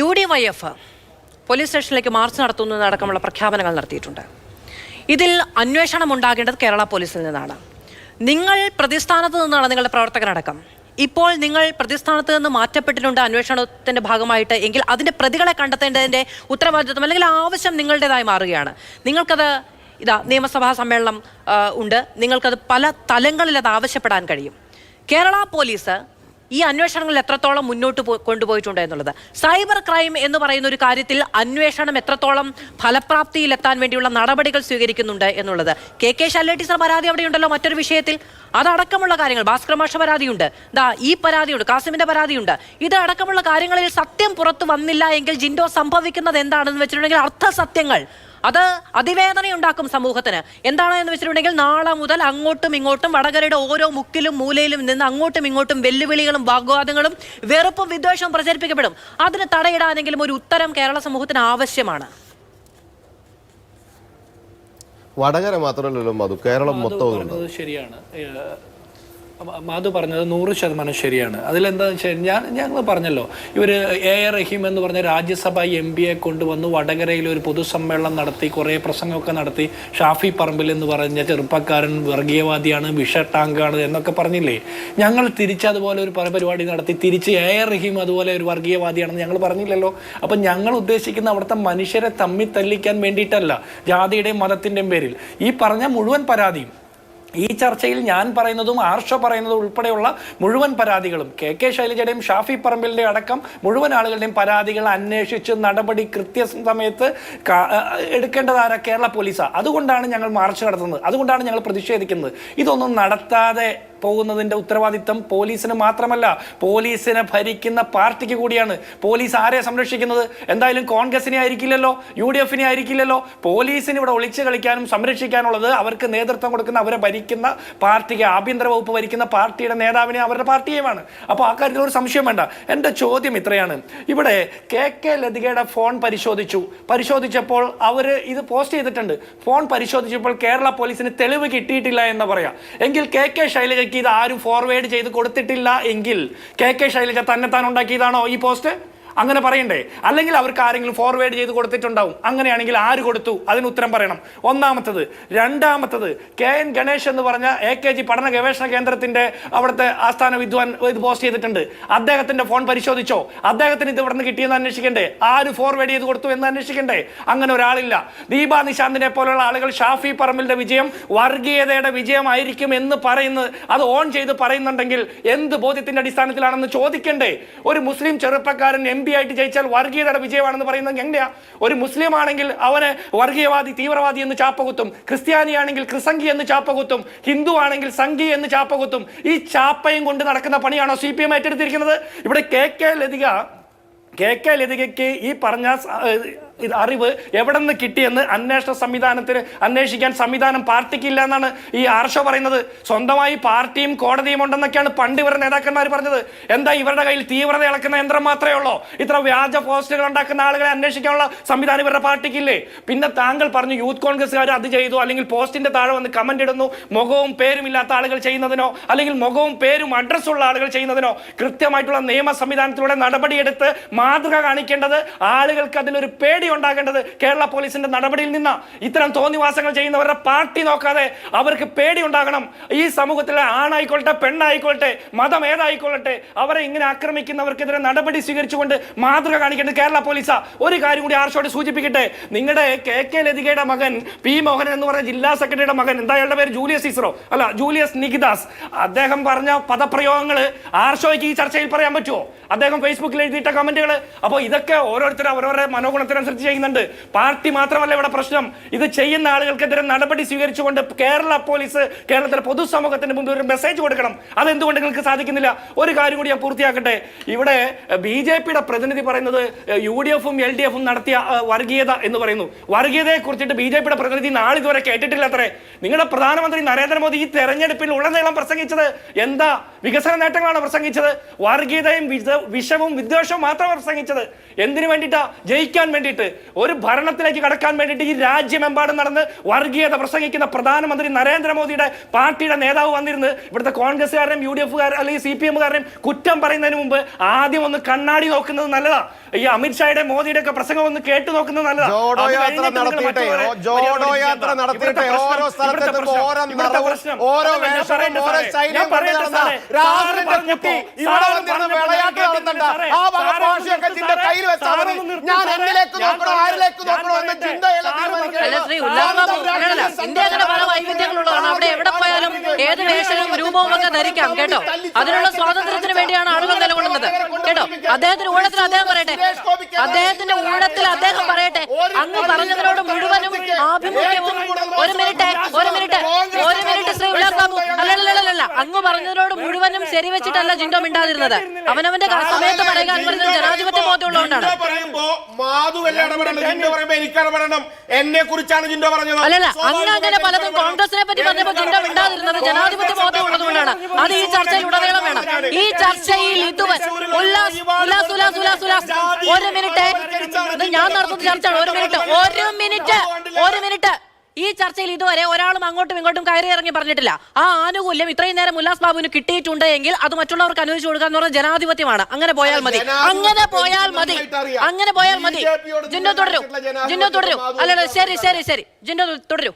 U D Y F police സ്റ്റേഷനിലേക്ക് march നടത്തുന്നതടക്കമുള്ള പ്രഖ്യാപനങ്ങൾ നടത്തിയിട്ടുണ്ട്. ഇതിൽ അന്വേഷണം ഉണ്ടാകേണ്ടത് കേരള പോലീസിൽ നിന്നാണ്. നിങ്ങൾ പ്രതിസ്ഥാനത്ത് നിന്നാണ് നിങ്ങളുടെ പ്രവർത്തകരടക്കം ഇപ്പോൾ നിങ്ങൾ പ്രതിസ്ഥാനത്ത് നിന്ന് മാറ്റപ്പെട്ടിട്ടുണ്ട് അന്വേഷണത്തിന്റെ ഭാഗമായിട്ട് എങ്കിൽ അതിന്റെ പ്രതികളെ കണ്ടെത്തേണ്ടതിന്റെ ഉത്തരവാദിത്വം അല്ലെങ്കിൽ ആവശ്യം നിങ്ങളുടേതായി മാറുകയാണ്. നിങ്ങൾക്കത് ഇതാ നിയമസഭാ സമ്മേളനം ഉണ്ട്. നിങ്ങൾക്കത് പല തലങ്ങളിൽ അത് ആവശ്യപ്പെടാൻ കഴിയും. കേരള പോലീസ് ഈ അന്വേഷണങ്ങൾ എത്രത്തോളം മുന്നോട്ട് കൊണ്ടുപോയിട്ടുണ്ട് എന്നുള്ളത്. സൈബർ ക്രൈം എന്ന് പറയുന്ന ഒരു കാര്യത്തിൽ അന്വേഷണം എത്രത്തോളം ഫലപ്രാപ്തിയിലെത്താൻ വേണ്ടിയുള്ള നടപടികൾ സ്വീകരിക്കുന്നുണ്ട് എന്നുള്ളത്. കെ കെ ശാലേട്ടി സാർ പരാതി അവിടെയുണ്ടല്ലോ മറ്റൊരു വിഷയത്തിൽ. അതടക്കമുള്ള കാര്യങ്ങൾ. ഭാസ്കർ മാഷ പരാതിയുണ്ട്. ദാ ഈ പരാതിയുണ്ട്. കാസിമിന്റെ പരാതിയുണ്ട്. ഇത് അടക്കമുള്ള കാര്യങ്ങളിൽ സത്യം പുറത്തു വന്നില്ല എങ്കിൽ ജിൻഡോ സംഭവിക്കുന്നത് എന്താണെന്ന് വെച്ചിട്ടുണ്ടെങ്കിൽ അർത്ഥസത്യങ്ങൾ. അത് അതിവേദനയുണ്ടാക്കും സമൂഹത്തിന്. എന്താണ് എന്ന് വെച്ചിട്ടുണ്ടെങ്കിൽ നാളെ മുതൽ അങ്ങോട്ടും ഇങ്ങോട്ടും വടകരയുടെ ഓരോ മുക്കിലും മൂലയിലും നിന്ന് അങ്ങോട്ടും ഇങ്ങോട്ടും വെല്ലുവിളികളും വാഗ്വാദങ്ങളും വെറുപ്പും വിദ്വേഷവും പ്രചരിപ്പിക്കപ്പെടും. അതിന് തടയിടാനെങ്കിലും ഒരു ഉത്തരം കേരള സമൂഹത്തിന് ആവശ്യമാണ്. വടകര മാത്രമല്ലല്ലോ മധു. കേരളം മൊത്തം ശരിയാണ്. മാധു പറഞ്ഞത് നൂറ് ശതമാനം ശരിയാണ്. അതിലെന്താണെന്ന് വെച്ചാൽ ഞാൻ ഞങ്ങൾ പറഞ്ഞല്ലോ. ഇവർ എ എ റഹീം എന്ന് പറഞ്ഞ രാജ്യസഭ എം പിയെ കൊണ്ടുവന്ന് വടകരയിൽ ഒരു പൊതുസമ്മേളനം നടത്തി കുറേ പ്രസംഗമൊക്കെ നടത്തി ഷാഫി പറമ്പിൽ എന്ന് പറഞ്ഞ ചെറുപ്പക്കാരൻ വർഗീയവാദിയാണ് വിഷട്ടാങ്കാണ് എന്നൊക്കെ പറഞ്ഞില്ലേ? ഞങ്ങൾ തിരിച്ച് അതുപോലെ ഒരു പരിപാടി നടത്തി തിരിച്ച് എ എ റഹീം അതുപോലെ ഒരു വർഗീയവാദിയാണെന്ന് ഞങ്ങൾ പറഞ്ഞില്ലല്ലോ. അപ്പം ഞങ്ങൾ ഉദ്ദേശിക്കുന്ന അവിടുത്തെ മനുഷ്യരെ തമ്മിൽ തല്ലിക്കാൻ വേണ്ടിയിട്ടല്ല ജാതിയുടെയും മതത്തിന്റെയും പേരിൽ. ഈ പറഞ്ഞ മുഴുവൻ പരാതിയും ഈ ചർച്ചയിൽ ഞാൻ പറയുന്നതും ആർഷ പറയുന്നതും ഉൾപ്പെടെയുള്ള മുഴുവൻ പരാതികളും കെ കെ ശൈലജയുടെയും ഷാഫി പറമ്പിലിന്റെ അടക്കം മുഴുവൻ ആളുകളുടെയും പരാതികൾ അന്വേഷിച്ച് നടപടി കൃത്യസമയത്ത് എടുക്കേണ്ടതാരാ കേരള പോലീസാണ് അതുകൊണ്ടാണ് ഞങ്ങൾ മാർച്ച് നടത്തുന്നത്. അതുകൊണ്ടാണ് ഞങ്ങൾ പ്രതിഷേധിക്കുന്നത്. ഇതൊന്നും നടത്താതെ പോകുന്നതിന്റെ ഉത്തരവാദിത്തം പോലീസിന് മാത്രമല്ല പോലീസിനെ ഭരിക്കുന്ന പാർട്ടിക്ക് കൂടിയാണ്. പോലീസ് ആരെ സംരക്ഷിക്കുന്നത്? എന്തായാലും കോൺഗ്രസിനെ ആയിരിക്കില്ലല്ലോ യു ഡി എഫിനെ ആയിരിക്കില്ലല്ലോ. പോലീസിന് ഇവിടെ ഒളിച്ചു കളിക്കാനും സംരക്ഷിക്കാനുള്ളത് അവർക്ക് നേതൃത്വം കൊടുക്കുന്ന അവരെ ഭരിക്കുന്ന പാർട്ടിക്ക് ആഭ്യന്തര വകുപ്പ് ഭരിക്കുന്ന പാർട്ടിയുടെ നേതാവിനെ അവരുടെ പാർട്ടിയുമാണ്. അപ്പോൾ ആ കാര്യത്തിൽ ഒരു സംശയം വേണ്ട. എന്റെ ചോദ്യം ഇത്രയാണ്. ഇവിടെ കെ കെ ലതികയുടെ ഫോൺ പരിശോധിച്ചു. പരിശോധിച്ചപ്പോൾ അവർ ഇത് പോസ്റ്റ് ചെയ്തിട്ടുണ്ട്. ഫോൺ പരിശോധിച്ചപ്പോൾ കേരള പോലീസിന് തെളിവ് കിട്ടിയിട്ടില്ല എന്ന് പറയാം. എങ്കിൽ കെ കെ ശൈലജയ്ക്ക് ഇത് ആരും ഫോർവേഡ് ചെയ്ത് കൊടുത്തിട്ടില്ല എങ്കിൽ കെ കെ ശൈലജ തന്നെത്താൻ ഉണ്ടാക്കിയതാണോ ഈ പോസ്റ്റ് അങ്ങനെ പറയണ്ടേ. അല്ലെങ്കിൽ അവർക്ക് ആരെങ്കിലും ഫോർവേഡ് ചെയ്ത് കൊടുത്തിട്ടുണ്ടാവും. അങ്ങനെയാണെങ്കിൽ ആര് കൊടുത്തു? അതിന് ഉത്തരം പറയണം. ഒന്നാമത്തത്. രണ്ടാമത്തത് കെ എൻ ഗണേഷ് എന്ന് പറഞ്ഞ എ കെ ജി പഠന ഗവേഷണ കേന്ദ്രത്തിന്റെ അവിടുത്തെ ആസ്ഥാന വിദ്വാൻ ഇത് പോസ്റ്റ് ചെയ്തിട്ടുണ്ട്. അദ്ദേഹത്തിന്റെ ഫോൺ പരിശോധിച്ചോ? അദ്ദേഹത്തിന് ഇത് ഇവിടെ നിന്ന് കിട്ടിയെന്ന് അന്വേഷിക്കണ്ടേ? ആര് ഫോർവേഡ് ചെയ്ത് കൊടുത്തു എന്ന് അന്വേഷിക്കണ്ടേ? അങ്ങനെ ഒരാളില്ല. ദീപ നിശാന്തിനെ പോലുള്ള ആളുകൾ ഷാഫി പറമ്പിലിന്റെ വിജയം വർഗീയതയുടെ വിജയമായിരിക്കും എന്ന് പറയുന്നത് അത് ഓൺ ചെയ്ത് പറയുന്നുണ്ടെങ്കിൽ എന്ത് ബോധ്യത്തിന്റെ അടിസ്ഥാനത്തിലാണെന്ന് ചോദിക്കണ്ടേ? ഒരു മുസ്ലിം ചെറുപ്പക്കാരൻ എം പി ആയിട്ട് ജയിച്ചാൽ വർഗീയതയുടെ വിജയമാണെന്ന് പറയുന്നത് എങ്ങനെയാ? ഒരു മുസ്ലിം ആണെങ്കിൽ അവന് വർഗീയവാദി തീവ്രവാദി എന്ന് ചാപ്പകുത്തും ക്രിസ്ത്യാനിയാണെങ്കിൽ ക്രിസംഗി എന്ന് ചാപ്പകുത്തും ഹിന്ദു ആണെങ്കിൽ സംഘി എന്ന് ചാപ്പകുത്തും ഈ ചാപ്പയും കൊണ്ട് നടക്കുന്ന പണിയാണോ സി പി എം ഏറ്റെടുത്തിരിക്കുന്നത്? ഇവിടെ K K Lathika K K ലതികയ്ക്ക് ഈ പറഞ്ഞ ഇത് അറിവ് എവിടെ നിന്ന് കിട്ടിയെന്ന് അന്വേഷണ സംവിധാനത്തിന് അന്വേഷിക്കാൻ സംവിധാനം പാർട്ടിക്കില്ല എന്നാണ് ഈ ആർഷ പറയുന്നത്. സ്വന്തമായി പാർട്ടിയും കോടതിയും ഉണ്ടെന്നൊക്കെയാണ് പണ്ട് ഇവരുടെ നേതാക്കന്മാർ പറഞ്ഞത്. എന്താ ഇവരുടെ കയ്യിൽ തീവ്രത ഇളക്കുന്ന യന്ത്രം മാത്രമേ ഉള്ളൂ? ഇത്ര വ്യാജ പോസ്റ്റുകൾ ഉണ്ടാക്കുന്ന ആളുകളെ അന്വേഷിക്കാനുള്ള സംവിധാനം ഇവരുടെ പാർട്ടിക്കില്ലേ? പിന്നെ താങ്കൾ പറഞ്ഞു യൂത്ത് കോൺഗ്രസ്സുകാർ അത് ചെയ്തു അല്ലെങ്കിൽ പോസ്റ്റിന്റെ താഴെ വന്ന് കമന്റ് ഇടുന്നു മുഖവും പേരും ഇല്ലാത്ത ആളുകൾ ചെയ്യുന്നതിനോ അല്ലെങ്കിൽ മുഖവും പേരും അഡ്രസ്സുള്ള ആളുകൾ ചെയ്യുന്നതിനോ കൃത്യമായിട്ടുള്ള നിയമ സംവിധാനത്തിലൂടെ നടപടിയെടുത്ത് മാതൃക കാണിക്കേണ്ടത് ആളുകൾക്ക് അതിലൊരു പേടി ഉണ്ടാകേണ്ടത് കേരള പോലീസിന്റെ നടപടിയിൽ നിന്ന്. ഇത്തരം തോന്നിവാസങ്ങൾ ചെയ്യുന്നവരുടെ പാർട്ടി നോക്കാതെ അവർക്ക് പേടി ഉണ്ടാകണം. ഈ സമൂഹത്തിലെ ആണായിക്കൊള്ളട്ടെ പെണ്ണായിക്കൊള്ളട്ടെ മതം ഏതായിക്കൊള്ളട്ടെ അവരെ ഇങ്ങനെ ആക്രമിക്കുന്നവർക്കെതിരെ നടപടി സ്വീകരിച്ചുകൊണ്ട് മാതൃക കാണിക്കേണ്ടത് കേരള പോലീസാ. ഒരു കാര്യം കൂടി ആർഷോട് സൂചിപ്പിക്കട്ടെ. നിങ്ങളുടെ കെ കെ ലതികയുടെ മകൻ പി മോഹൻ എന്ന് പറഞ്ഞ ജില്ലാ സെക്രട്ടറിയുടെ മകൻ എന്താ അയാളുടെ പേര്? ജൂലിയസ് ഇസ്രോ അല്ല ജൂലിയസ് നികിദാസ് അദ്ദേഹം പറഞ്ഞ പദപ്രയോഗങ്ങൾ ആർഷോയ്ക്ക് ഈ ചർച്ചയിൽ പറയാൻ പറ്റുമോ അദ്ദേഹം ഫേസ്ബുക്കിൽ എഴുതിയിട്ട കമന്റുകൾ അപ്പോൾ ഇതൊക്കെ ഓരോരുത്തരും അവരവരുടെ മനോഗുണത്തിനനുസരിച്ച് ചെയ്യുന്നുണ്ട്. പാർട്ടി മാത്രമല്ല ഇവിടെ പ്രശ്നം. ഇത് ചെയ്യുന്ന ആളുകൾക്കെതിരെ നടപടി സ്വീകരിച്ചുകൊണ്ട് കേരള പോലീസ് കേരളത്തിലെ പൊതുസമൂഹത്തിന് മുമ്പിൽ ഒരു മെസ്സേജ് കൊടുക്കണം. അതെന്തുകൊണ്ട് നിങ്ങൾക്ക് സാധിക്കുന്നില്ല? ഒരു കാര്യം കൂടി ഞാൻ പൂർത്തിയാക്കട്ടെ. ഇവിടെ ബി ജെ പിയുടെ പ്രതിനിധി പറയുന്നത് യു ഡി എഫും എൽ ഡി എഫും നടത്തിയ വർഗീയത എന്ന് പറയുന്നു. വർഗീയതയെ കുറിച്ചിട്ട് ബി ജെ പിയുടെ പ്രതിനിധി നാളിതുവരെ കേട്ടിട്ടില്ല അത്രേ നിങ്ങളുടെ പ്രധാനമന്ത്രി നരേന്ദ്രമോദി ഈ തെരഞ്ഞെടുപ്പിൽ ഉടനീളം പ്രസംഗിച്ചത് എന്താ? വികസന നേട്ടങ്ങളാണ് പ്രസംഗിച്ചത്? വർഗീയതയും വിഷവും വിദ്വേഷവും മാത്രം പ്രസംഗിച്ചത്. എന്തിനു വേണ്ടിയിട്ടാ? ജയിക്കാൻ വേണ്ടിയിട്ട്. ഒരു ഭരണത്തിലേക്ക് കടക്കാൻ വേണ്ടിയിട്ട് ഈ രാജ്യമെമ്പാടും നടന്ന് വർഗീയത പ്രസംഗിക്കുന്ന പ്രധാനമന്ത്രി നരേന്ദ്രമോദിയുടെ പാർട്ടിയുടെ നേതാവ് വന്നിരുന്ന് ഇവിടുത്തെ കോൺഗ്രസ്സുകാരനും യു ഡി എഫുകാർ അല്ലെങ്കിൽ സി പി എമ്മുകാരനും കുറ്റം പറയുന്നതിന് മുമ്പ് ആദ്യം ഒന്ന് കണ്ണാടി നോക്കുന്നത് നല്ലതാ. ഈ അമിത്ഷായുടെ മോദിയുടെ ഒക്കെ പ്രസംഗം ഒന്ന് കേട്ടു നോക്കുന്നത് നല്ലതാ. ജോഡോ അത് യാത്ര കഴിഞ്ഞിട്ട് നിങ്ങൾ നടത്തിയിട്ടെ? മറ്റുള്ളവരെ ജോഡോ യാത്ര ചെയ്യണ്ട. ഓരോ പ്രശ്നം, ഇവിടുത്തെ ഓരോ ഇവിടുത്തെ നിറവും പ്രശ്നം. ഓരോ അതല്ല, ഞാൻ വേഷവും പറയട്ടെ ഓരോ സാറേ, ശൈലിയും ഞാൻ കൊണ്ട് പറയട്ടെ നടന്ന സാറേ, രാഹുലിന്റെ കുട്ടി പറഞ്ഞപ്പോ, ഇവിടെ സാറ് വിളയാട്ട് നടത്തണ്ട. ആ ഭാഷയൊക്കെ സാറേ, വെച്ചാൽ മതി ഞാൻ. എന്നിലേക്ക് നോക്കണോ ആരിലേക്ക് നോക്കണോ എന്ന് പറയട്ടെ. ചിന്തയിലെ തീരുമാനിക്കണം. അല്ല ശ്രീ ഉല്ലാസ് ഇന്ത്യ അങ്ങനെ പല വൈവിധ്യങ്ങളുള്ളതാണ് അവിടെ എവിടെ പോയാലും ഏത് വേഷവും രൂപവും ഒക്കെ ധരിക്കാം കേട്ടോ അതിനുള്ള സ്വാതന്ത്ര്യത്തിന് വേണ്ടിയാണ് ആളുകൾ നിലകൊള്ളുന്നത് കേട്ടോ അദ്ദേഹത്തിന്റെ ഊഴത്തിൽ അദ്ദേഹം പറയട്ടെ അദ്ദേഹത്തിന്റെ ഊഴത്തിൽ അദ്ദേഹം പറയട്ടെ അങ്ങ് പറഞ്ഞതിനോട് മുഴുവനും ആഭിമുഖ്യവും ഒരു മിനിറ്റ് ഒരു മിനിറ്റ് ഒരു മിനിറ്റ് ശ്രീ ഉല്ലാസ് ബാബു അല്ലല്ലല്ല അങ്ങ് പറഞ്ഞതിനോട് മുഴുവനും ശരി വെച്ചിട്ടല്ല ജിൻഡോ മിണ്ടാതിരുന്നത്. അവനവന്റെ സമയത്ത് പറയുക പറഞ്ഞത് ജനാധിപത്യ ബോധമുള്ളതുകൊണ്ടാണ് എന്നെ കുറിച്ചാണ് ജിൻഡോ പറഞ്ഞത്. അല്ലല്ല അങ്ങ് അങ്ങനെ പലതും. കോൺഗ്രസിനെ പറ്റി പറഞ്ഞപ്പോൾ ജിൻഡോ മിണ്ടാതിരുന്നത് ജനാധിപത്യ ബോധമുള്ളതുകൊണ്ടാണ് അത് ഈ ചർച്ചയിൽ ഉടനീളം വേണം. ഈ ചർച്ചയിൽ ഇതുവരെ ഉല്ലാസ് ഉല്ലാസ് ഉല്ലാസ് ഉല്ലാസ് ഉല്ലാസ് ഒരു മിനിറ്റ്. ഞാൻ നടത്തുന്ന ചർച്ചയാണ്. ഒരു മിനിറ്റ്. ഒരു മിനിറ്റ്. ഒരു മിനിറ്റ്. ഈ ചർച്ചയിൽ ഇതുവരെ ഒരാളും അങ്ങോട്ടും ഇങ്ങോട്ടും കയറി ഇറങ്ങി പറഞ്ഞിട്ടില്ല. ആ ആനുകൂല്യം ഇത്രയും നേരം ഉല്ലാസ് ബാബുവിന് കിട്ടിയിട്ടുണ്ട് എങ്കിൽ അത് മറ്റുള്ളവർക്ക് അനുവദിച്ചു കൊടുക്കുക എന്ന് പറഞ്ഞാൽ ജനാധിപത്യമാണ്. അങ്ങനെ പോയാൽ മതി. അങ്ങനെ പോയാൽ മതി. അങ്ങനെ പോയാൽ മതി. ജിന്നോ തുടരൂ. ജിന്നോ തുടരൂ. അല്ലല്ലോ ശരി ശരി ശരി. ജിന്നോ തുടരൂ.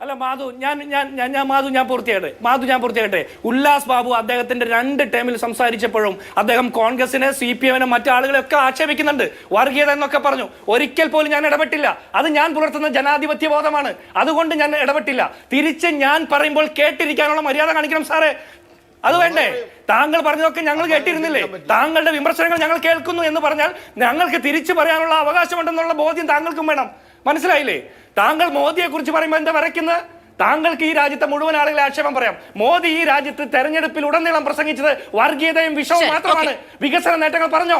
അല്ല മാധു ഞാൻ ഞാൻ ഞാൻ ഞാൻ മാധു ഞാൻ പൂർത്തിയാകട്ടെ. മാധു ഞാൻ പൂർത്തിയാകട്ടെ. ഉല്ലാസ് ബാബു അദ്ദേഹത്തിന്റെ രണ്ട് ടേമിൽ സംസാരിച്ചപ്പോഴും അദ്ദേഹം കോൺഗ്രസിനെ സി പി എമ്മിനെ മറ്റു ആളുകളെ ഒക്കെ ആക്ഷേപിക്കുന്നുണ്ട്. വർഗീയത എന്നൊക്കെ പറഞ്ഞു. ഒരിക്കൽ പോലും ഞാൻ ഇടപെട്ടില്ല. അത് ഞാൻ പുലർത്തുന്ന ജനാധിപത്യ ബോധമാണ്. അതുകൊണ്ട് ഞാൻ ഇടപെട്ടില്ല. തിരിച്ച് ഞാൻ പറയുമ്പോൾ കേട്ടിരിക്കാനുള്ള മര്യാദ കാണിക്കണം സാറേ. അത് വേണ്ടേ? താങ്കൾ പറഞ്ഞതൊക്കെ ഞങ്ങൾ കേട്ടിരുന്നില്ലേ? താങ്കളുടെ വിമർശനങ്ങൾ ഞങ്ങൾ കേൾക്കുന്നു എന്ന് പറഞ്ഞാൽ ഞങ്ങൾക്ക് തിരിച്ചു പറയാനുള്ള അവകാശമുണ്ടെന്നുള്ള ബോധ്യം താങ്കൾക്കും വേണം. മനസ്സിലായില്ലേ? താങ്കൾ മോദിയെ കുറിച്ച് പറയുമ്പോൾ എന്താ വരയ്ക്കുന്നത്? താങ്കൾക്ക് ഈ രാജ്യത്തെ മുഴുവൻ ആളുകളെ ആക്ഷേപം പറയാം. മോദി ഈ രാജ്യത്ത് തെരഞ്ഞെടുപ്പിൽ ഉടനീളം പ്രസംഗിച്ചത് വർഗീയതയും വിഷവും മാത്രമാണ്. വികസന നേട്ടങ്ങൾ പറഞ്ഞോ?